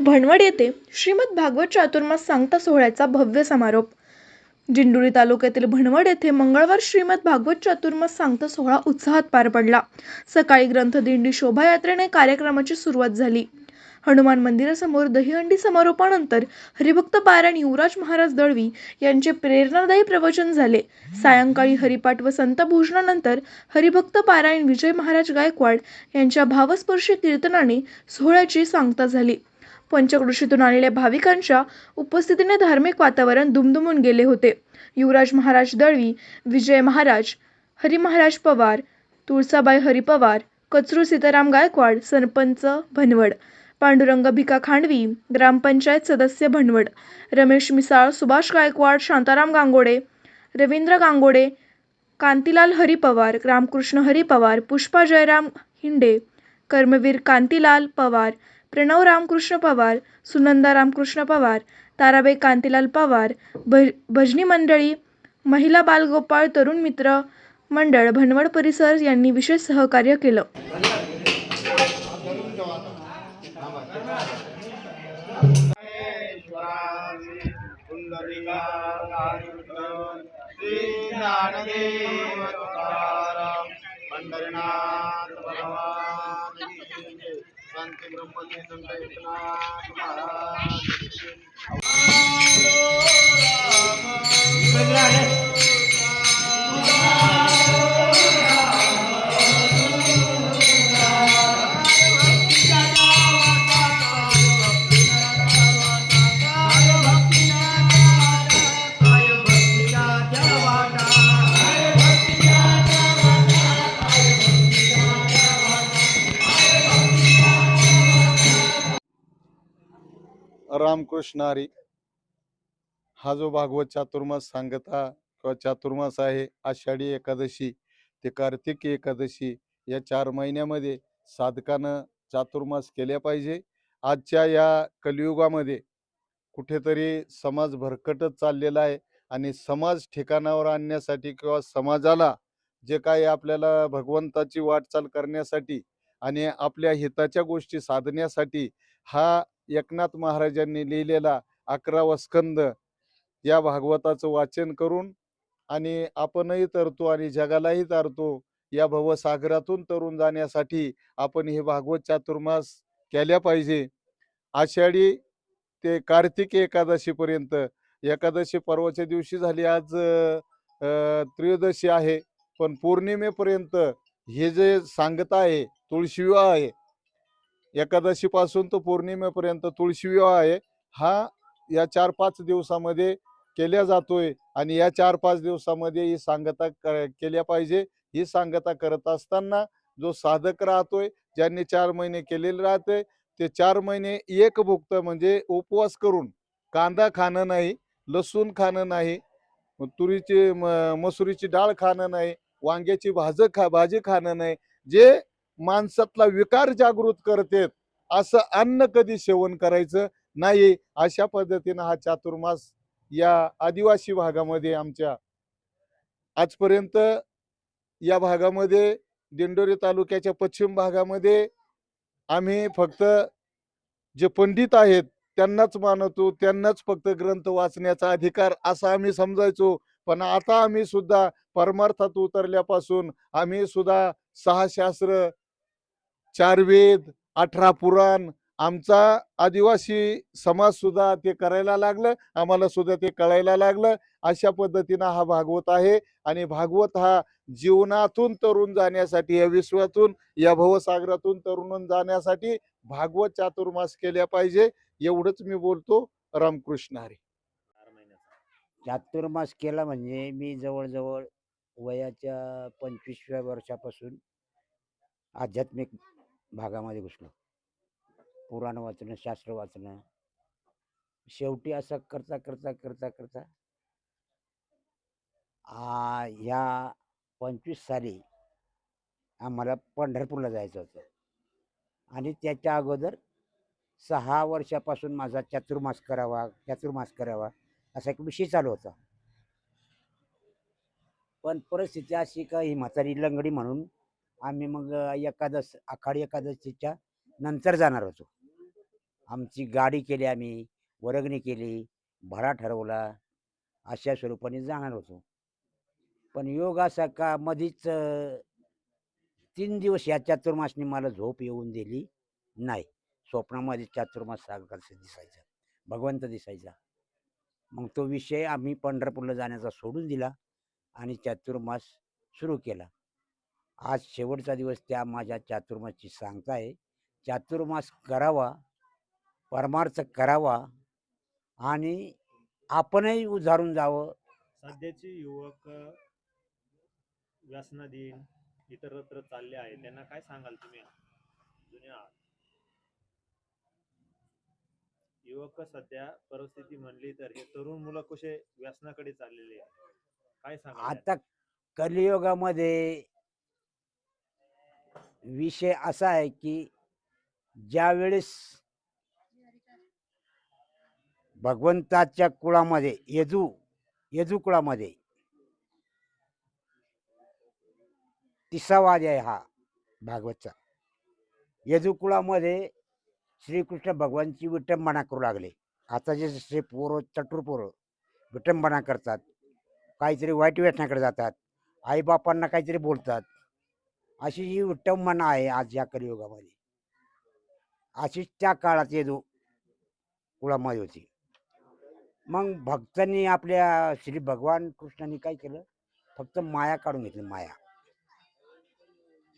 भणवड येथे श्रीमद भागवत चातुर्मास सांगता सोहळ्याचा भव्य समारोप. दिंडोरी तालुक्यातील भणवड येथे मंगळवार श्रीमद भागवत चातुर्मास सांगता सोहळा उत्साहात पार पडला. सकाळी ग्रंथदिंडी शोभायात्रेने कार्यक्रमाची सुरुवात झाली. हनुमान मंदिरासमोर दहीहंडी समारोपानंतर हरिभक्त पारायण युवराज महाराज दळवी यांचे प्रेरणादायी प्रवचन झाले. सायंकाळी हरिपाठ व संत भोजनानंतर हरिभक्त पारायण विजय महाराज गायकवाड यांच्या भावस्पर्शी कीर्तनाने सोहळ्याची सांगता झाली. पंचक्रोशीतून आलेल्या भाविकांच्या उपस्थितीने धार्मिक वातावरण दुमदुमून गेले होते. युवराज महाराज दळवी विजय महाराज हरिमहाराज पवार तुळसाबाई हरी पवार कचरू सीताराम गायकवाड सरपंच भनवड पांडुरंग भिका खांडवी ग्रामपंचायत सदस्य भनवड रमेश मिसाळ सुभाष गायकवाड शांताराम गांगोडे रवींद्र गांगोडे कांतीलाल हरी पवार रामकृष्ण हरी पवार पुष्पा जयराम हिंडे कर्मवीर कांतीलाल पवार प्रणव रामकृष्ण पवार सुनंदा रामकृष्ण पवार ताराबाई कांतीलाल पवार भ भजनी मंडळी महिला बालगोपाळ तरुण मित्र मंडळ भनवड परिसर यांनी विशेष सहकार्य केलं. श्री तुकाराम पंढरीनाथ भगवान. जय. संत रामकृष्ण हरी. हा जो भागवत चातुर्मास सांगता किंवा चातुर्मास आहे आषाढी एकादशी ते कार्तिकी एकादशी या चार महिन्यामध्ये साधकानं चातुर्मास केल्या पाहिजे. आजच्या या कलियुगामध्ये कुठेतरी समाज भरकटत चाललेला आहे आणि समाज ठिकाणावर आणण्यासाठी किंवा समाजाला जे काही आपल्याला भगवंताची वाटचाल करण्यासाठी आणि आपल्या हिताच्या गोष्टी साधण्यासाठी हा एकनाथ महाराजांनी लिहिलेला अकरावा स्कंद या भागवताचं वाचन करून आणि आपणही तरतो आणि जगालाही तारतो या भवसागरातून तरून जाण्यासाठी आपण हे भागवत चातुर्मास केल्या पाहिजे. आषाढी ते कार्तिक एकादशीपर्यंत एकादशी पर्वाच्या दिवशी झाली आज त्रयोदशी आहे पण पौर्णिमेपर्यंत हे जे सांगत आहे तुळशी विवाह आहे एकादशीपासून तो पौर्णिमेपर्यंत तुळशी विवाह आहे. हा या चार पाच दिवसामध्ये केल्या जातोय आणि या चार पाच दिवसामध्ये ही सांगता क- केल्या पाहिजे. ही सांगता करत असताना जो साधक राहतोय ज्यांनी चार महिने केलेले राहते ते चार महिने एक भुक्त म्हणजे उपवास करून कांदा खाणं नाही लसूण खाणं नाही तुरीची म- मसुरीची डाळ खाणं नाही वांग्याची भाज खा भाजी खाणं नाही जे माणसातला विकार जागृत करतेत असं अन्न कधी सेवन करायचं नाही? अशा पद्धतीनं हा चातुर्मास या आदिवासी भागामध्ये आमच्या आजपर्यंत या भागामध्ये दिंडोरी तालुक्याच्या पश्चिम भागामध्ये आम्ही फक्त जे पंडित आहेत त्यांनाच मानतो त्यांनाच फक्त ग्रंथ वाचण्याचा अधिकार असा आम्ही समजायचो. पण आता आम्ही सुद्धा परमार्थात उतरल्यापासून आम्ही सुद्धा सहा शास्त्र चार वेद अठरा पुराण आमचा आदिवासी समाज सुद्धा ते करायला लागलं आम्हाला सुद्धा ते कळायला लागलं. अशा पद्धतीनं हा भागवत आहे आणि भागवत हा जीवनातून तरुण जाण्यासाठी या विश्वातून या भवसागरातून तरुण जाण्यासाठी भागवत चातुर्मास केल्या पाहिजे. एवढंच मी बोलतो. रामकृष्ण हरी. चातुर्मास केला म्हणजे मी जवळजवळ वयाच्या पंचवीसव्या वर्षापासून आध्यात्मिक भागामध्ये घुसलो. पुराण वाचणं शास्त्र वाचणं. शेवटी असं करता करता करता करता आ ह्या पंचवीस साली आम्हाला पंढरपूरला जायचं होतं. आणि त्याच्या अगोदर सहा वर्षापासून माझा चातुर्मास करावा चातुर्मास करावा असा एक विषय चालू होता. पण परिस्थिती अशी का ही म्हातारी लंगडी म्हणून आम्ही मग एकादश आखाडी एकादशीच्या नंतर जाणार होतो. आमची गाडी केली आम्ही वर्गणी केली भरा ठरवला अशा स्वरूपाने जाणार होतो. पण योग असा का मधीच तीन दिवस या चातुर्मासनी मला झोप येऊन दिली नाही. स्वप्नामध्ये चातुर्मास सारखाच दिसायचा भगवंत दिसायचा. मग तो विषय आम्ही पंढरपूरला जाण्याचा सोडून दिला आणि चातुर्मास सुरू केला. आज शेवटचा दिवस त्या माझ्या चातुर्मासची सांगता आहे. चातुर्मास करावा परमार्थ करावा आणि आपणही उधारून जावं. सध्याचे युवक व्यसनाधीन इतरत्र चालले आहेत त्यांना काय सांगाल तुम्ही जुन्या. युवक सध्या परिस्थिती म्हणली तर हे तरुण मुलं कसे व्यसनाकडे चाललेले आहेत? काय सांगाल आता कलियुगामध्ये विषय असा आहे की ज्या वेळेस भगवंताच्या कुळामध्ये येजू येजू कुळामध्ये तिसावाद आहे हा भागवतचा. यजू कुळामध्ये श्रीकृष्ण भगवानची विटंबना करू लागले. आता जे जसे पोरं चटूर पोरं विटंबना करतात काहीतरी वाईट व्यसनाकडे जातात आईबापांना काहीतरी बोलतात अशी जी मना आहे आज या कलियुगामध्ये. अशीच त्या काळात येदू कुळामध्ये होती मग भक्तांनी आपल्या श्री भगवान कृष्णाने काय केलं? फक्त माया काढून घेतली माया.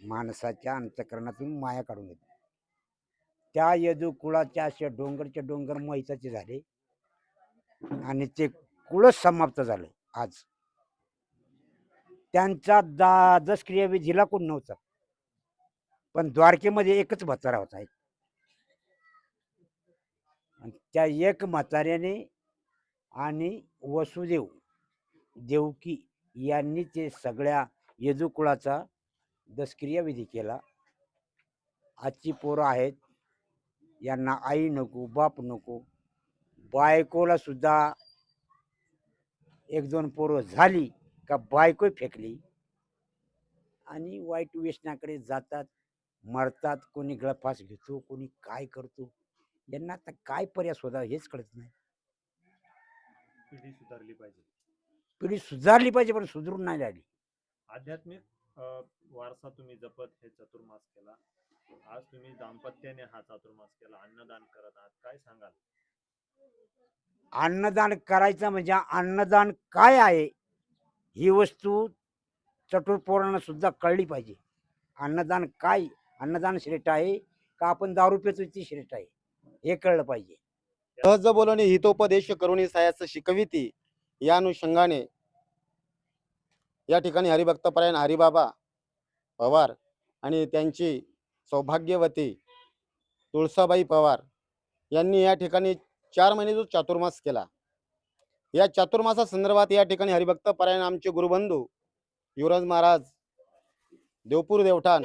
माणसाच्या अंतकरणातून माया काढून घेतली. त्या यदू कुळाच्या अशा डोंगरचे डोंगर महिताचे झाले. आणि ते कुळच समाप्त झालं आज. त्यांचा द्वादश क्रियाविधीला कोण नव्हता. पण द्वारकेमध्ये एकच म्हातारा होता एक. त्या एक म्हाताऱ्याने आणि वसुदेव देवकी यांनी ते सगळ्या यदुकुळाचा दशक्रिया विधी केला. आजची पोरं आहेत. यांना आई नको बाप नको. बायकोला सुद्धा एक दोन पोरं झाली. का बायको फेकली आणि वाईट व्यसनाकडे जातात मरतात कोणी गळफास घेतो कोणी काय करतो यांना आता काय पर्याय शोधा हेच कळत नाही. पिढी सुधारली पाहिजे. पिढी सुधारली पाहिजे पण सुधरून नाही राहिली. आध्यात्मिक अ, वारसा तुम्ही जपत हे चतुर्मास केला. आज तुम्ही दाम्पत्याने हा चातुर्मास केला. अन्नदान करत आहात. काय सांगाल? अन्नदान करायचं म्हणजे अन्नदान काय आहे? ही वस्तू चटूर सुद्धा कळली पाहिजे. अन्नदान काय? अन्नदान श्रेष्ठ आहे का आपण दारू पितो ती श्रेष्ठ आहे? हे कळलं पाहिजे. सहज बोलणे हितोपदेश करुणी सायास शिकविती या अनुषंगाने या ठिकाणी हरिभक्तपरायण हरिबाबा पवार आणि त्यांची सौभाग्यवती तुळसाबाई पवार यांनी या ठिकाणी चार महिने जो चातुर्मास केला. या चातुर्मासा संदर्भात या ठिकाणी हरिभक्तपरायण आमचे गुरुबंधू युवराज महाराज देवपूर देवठाण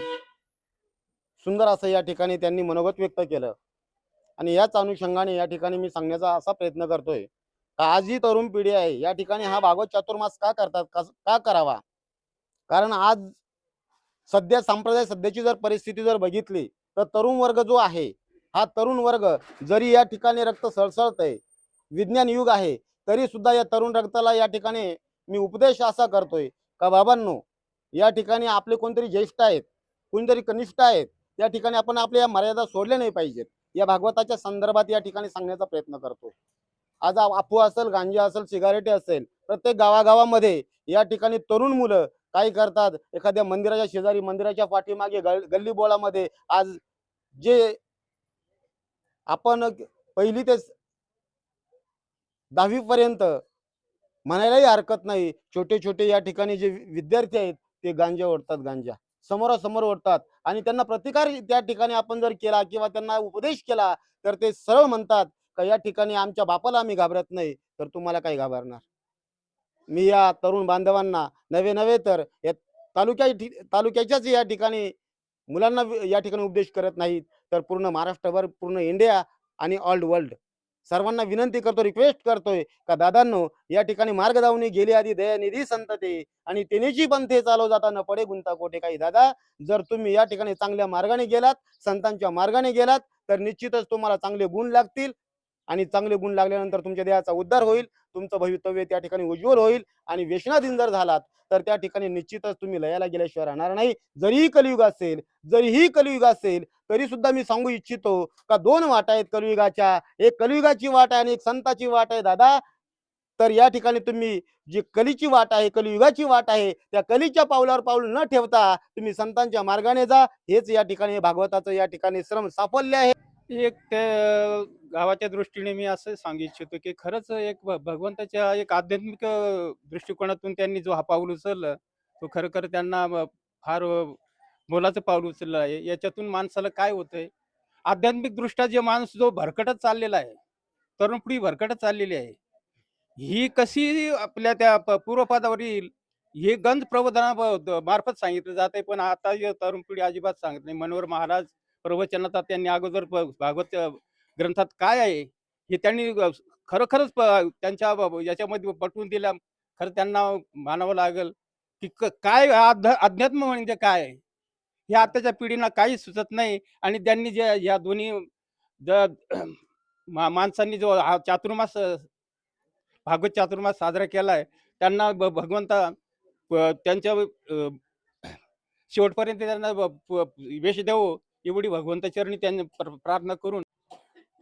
सुंदर असं या ठिकाणी त्यांनी मनोगत व्यक्त केलं. आणि याच अनुषंगाने या ठिकाणी मी सांगण्याचा असा प्रयत्न करतोय का आज जी तरुण पिढी आहे या ठिकाणी हा भागवत चातुर्मास का करतात कस- का करावा? कारण आज सध्या संप्रदाय सध्याची जर परिस्थिती जर बघितली तर तरुण वर्ग जो आहे हा तरुण वर्ग जरी या ठिकाणी रक्त सळसळतंय विज्ञान युग आहे तरी सुद्धा या तरुण रक्ताला या ठिकाणी मी उपदेश असा करतोय का बाबांनो या ठिकाणी आपले कोणतरी ज्येष्ठ आहेत कोणतरी कनिष्ठ आहेत या ठिकाणी आपण आपल्या या मर्यादा सोडल्या नाही पाहिजेत या भागवताच्या संदर्भात या ठिकाणी सांगण्याचा प्रयत्न करतो आज अफू असेल गांजा असेल सिगारेटे असेल प्रत्येक गावागावामध्ये या ठिकाणी तरुण मुलं काय करतात एखाद्या मंदिराच्या शेजारी मंदिराच्या पाठीमागे गल्ली बोळामध्ये आज जे आपण पहिली ते दहावीपर्यंत. म्हणायलाही हरकत नाही. छोटे छोटे या ठिकाणी जे विद्यार्थी आहेत ते गांजा ओढतात गांजा. समोरासमोर ओढतात. आणि त्यांना प्रतिकार त्या ठिकाणी आपण जर केला किंवा त्यांना उपदेश केला तर ते सरळ म्हणतात का या ठिकाणी आमच्या बापाला आम्ही घाबरत नाही तर तुम्हाला काही घाबरणार. मी या तरुण बांधवांना नवे नवे तर या तालुक्या तालुक्याच्याच या ठिकाणी मुलांना या ठिकाणी उपदेश करत नाहीत. तर पूर्ण महाराष्ट्रभर पूर्ण इंडिया आणि ऑल वर्ल्ड. सर्वांना विनंती करतो रिक्वेस्ट करतोय का दादांनो या ठिकाणी मार्ग दावणी गेली आधी दयानिधी संतते आणि तेनेची पंथे चालव जाताना पडे गुंता कोठे काही. दादा जर तुम्ही या ठिकाणी चांगल्या मार्गाने गेलात संतांच्या मार्गाने गेलात तर निश्चितच तुम्हाला चांगले गुण लागतील आणि चांगले गुण लागल्यानंतर तुमच्या देहाचा उद्धार होईल तुमचं भवितव्य त्या ठिकाणी उज्ज्वल होईल आणि व्यसनाधीन जर झालात तर त्या ठिकाणी निश्चितच तुम्ही लयाला गेल्याशिवाय राहणार नाही. जरीही कलियुग असेल जरीही कलियुग असेल तरी सुद्धा मी सांगू इच्छितो का दोन वाटा आहेत कलियुगाच्या. एक कलियुगाची वाट आहे आणि एक संताची वाट आहे दादा. तर या ठिकाणी तुम्ही जी कलीची वाट आहे कलियुगाची वाट आहे त्या कलीच्या पावलावर पाऊल न ठेवता तुम्ही संतांच्या मार्गाने जा. हेच या ठिकाणी भागवताचं या ठिकाणी श्रम साफल्य आहे. एक त्या गावाच्या दृष्टीने मी असं सांगू इच्छितो की खरंच एक भ- भगवंताच्या एक आध्यात्मिक अ, दृष्टिकोनातून त्यांनी जो हा पाऊल उचललं तो खरं खरं त्यांना फार अ, मोलाचं पाऊल उचललं आहे. याच्यातून माणसाला काय होतंय? आध्यात्मिक दृष्ट्या जे माणूस जो भरकटत चाललेला आहे तरुण पिढी भरकटत चाललेली आहे ही कशी आपल्या त्या प- पूर्वपदावर येईल? हे गंज प्रबोधना ब- द- मार्फत सांगितलं जात आहे पण आता तरुण पिढी अजिबात सांगत नाही. मनोहर महाराज प्रवचनात त्यांनी अगोदर भागवत ग्रंथात काय आहे हे त्यांनी खरोखरच त्यांच्या याच्यामध्ये पटवून दिलं. खरं त्यांना मानावं लागेल की काय अध्या- अध्यात्म म्हणजे काय? हे आताच्या पिढीला काही सुचत नाही आणि त्यांनी जे या दोन्ही माणसांनी जो हा चातुर्मास भागवत चातुर्मास साजरा केलाय त्यांना भगवंता त्यांच्या शेवटपर्यंत त्यांना यश देवो. एवढी भगवंताचरणी त्यांनी प्र- प्रार्थना करून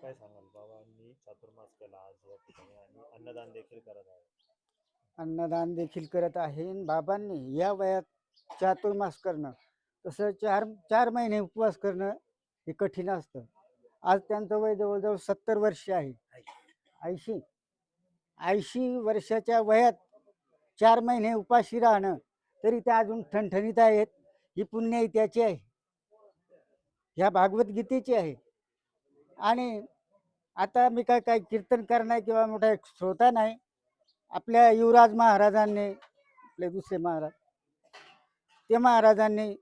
काय सांगाल बाबांनी चातुर्मास केला आज या ठिकाणी आणि अन्नदान देखील करत आहे. अन्नदान देखील करत आहे. आणि बाबांनी या वयात चातुर्मास करणं तसं चार चार महिने उपवास करणं हे कठीण असतं. आज त्यांचं वय जवळजवळ सत्तर वर्ष आहे. ऐंशी ऐंशी वर्षाच्या वयात चार महिने उपाशी राहणं तरी ते अजून ठणठणीत आहेत. ही पुण्य त्याची आहे. ह्या भागवतगीतेची आहे. आणि आता मी काय काय कीर्तन करणार किंवा मोठा एक श्रोता नाही आपल्या युवराज महाराजांनी आपले दुसरे महाराज ते महाराजांनी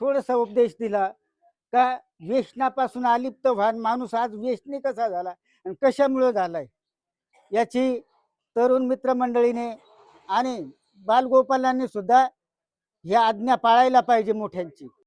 थोडासा उपदेश दिला का व्यसनापासून अलिप्त व्हान माणूस आज व्यसनी कसा झाला आणि कशामुळं झालाय? याची तरुण मित्रमंडळीने आणि बालगोपालांनी सुद्धा ह्या आज्ञा पाळायला पाहिजे मोठ्यांची.